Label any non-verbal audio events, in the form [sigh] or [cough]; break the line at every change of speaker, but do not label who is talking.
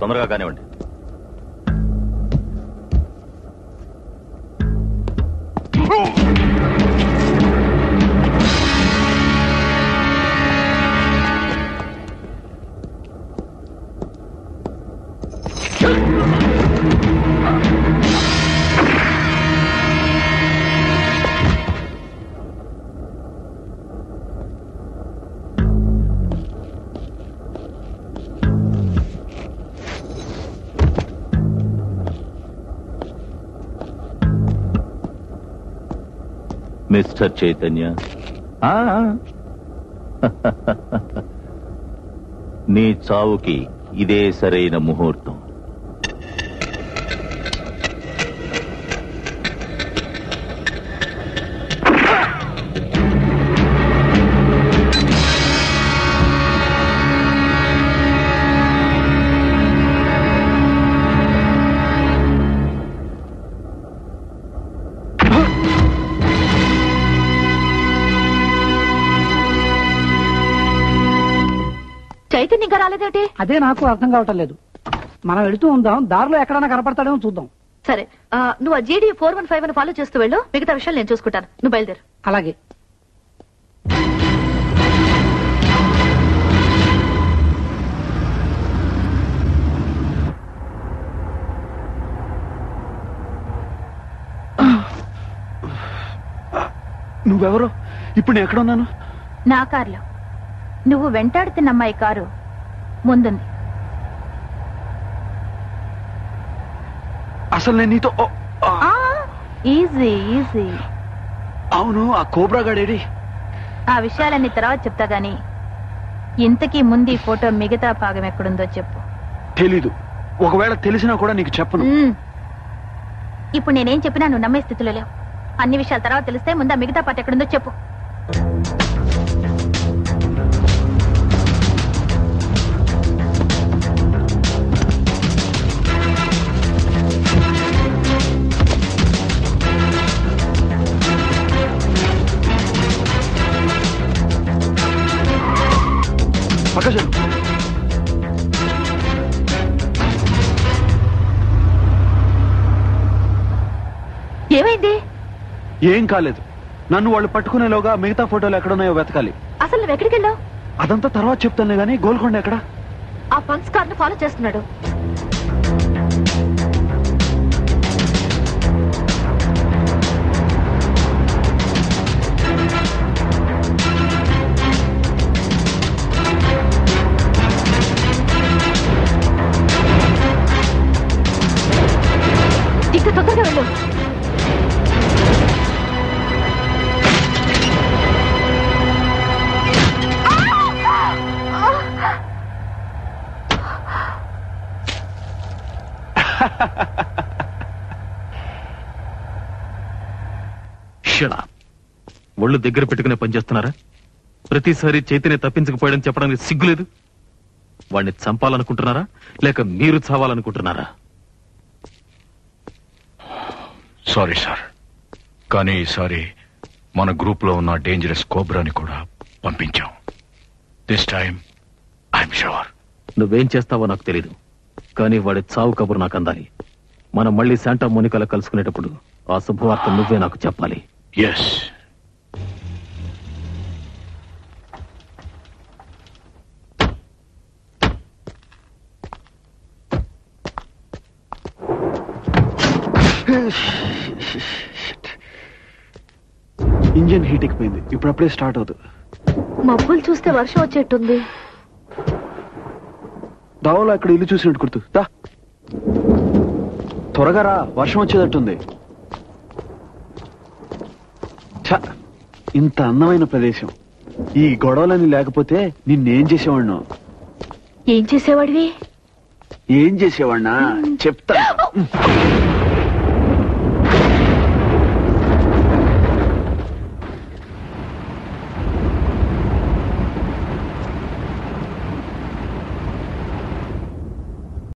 తొందరగా కానివ్వండి. మిస్టర్ చైతన్య ఆ. [laughs] నీ చావుకి ఇదే సరైన ముహూర్తం
చైతన్య ఇంకా రాలేదేటి
అదే నాకు అర్థం కావటం లేదు. మనం వెళుతూ ఉందాం దారిలో ఎక్కడైనా కనపడతాడేమో చూద్దాం.
సరే ఆ, నువ్వు ఆ జీడీ ఫోర్ వన్ ఫైవ్ ఫాలో చేస్తూ వెళ్ళు మిగతా విషయాలు నేను చూసుకుంటాను. నువ్వు బయలుదేరు.
అలాగే.
నువ్వెవరు? ఇప్పుడు నేను ఎక్కడ ఉన్నాను?
నా కారులో. నువ్వు వెంటాడుతున్న అమ్మాయి కారు ముందుంది.
అసలు నేను నీతో
ఈజీ ఈజీ.
అవును ఆ కోబ్రా గాడేడి.
ఆ విషయాలన్నీ తర్వాత చెప్తా గాని ఇంతకీ ముందు ఈ ఫోటో మిగతా భాగం ఎక్కడుందో చెప్పు.
తెలీదు. ఒకవేళ తెలిసినా కూడా నీకు చెప్పను.
ఇప్పుడు నేనేం చెప్పినా నువ్వు నమ్మే స్థితిలో లేవు. అన్ని విషయాల తర్వాత తెలిస్తే ముందు మిగతా పాట ఎక్కడుందో చెప్పు.
పక్క చెప్పు
ఏమైంది?
ఏం కాలేదు. నన్ను వాళ్ళు పట్టుకునేలోగా మిగతా ఫోటోలు ఎక్కడున్నాయో వెతకాలి.
అసలు నువ్వు ఎక్కడికి వెళ్ళావు?
అదంతా తర్వాత చెప్తానులే గానీ గోల్కొండ ఎక్కడ?
ఆ ఫంక్స్ కార్ను ఫాలో చేస్తున్నాడు. ఇంకా తొందరగా
ఒళ్ళు దగ్గర పెట్టుకునే పనిచేస్తున్నారా ప్రతిసారి చైతన్య తప్పించకపోయాడని చెప్పడానికి సిగ్గులేదు? వాడిని చంపాలనుకుంటున్నారా? లేక మీరు చావాలనుకుంటున్నారా?
Sorry sir. కానీ ఈసారి మన గ్రూప్లో ఉన్న డేంజరస్ కోబ్రాని కూడా పంపించాం. దిస్ టైం ఐఎమ్ షూర్
నువ్వేం చేస్తావో నాకు తెలీదు. కానీ వాడి చావు కబురు నాకు అందాలి. మనం మళ్ళీ శాంటా మోనికాలో కలుసుకునేటప్పుడు ఆ శుభవార్త నువ్వే నాకు చెప్పాలి.
ఎస్
ఇంజన్ హీట్ ఎక్కిపోయింది. ఇప్పుడప్పుడే స్టార్ట్ అవుతుంది
మబ్బులు చూస్తే వర్షం వచ్చేట్టుంది.
దావలో అక్కడ ఇల్లు చూసినట్టు గుర్తు. దా. త్వరగా రా వర్షం వచ్చేటట్టుంది. ఛ, ఇంత అందమైన ప్రదేశం. ఈ గొడవలని లేకపోతే నిన్నేం చేసేవాడిను?
ఏం చేసేవాడివి?
ఏం చేసేవాడినా? చెప్తా. [gasps]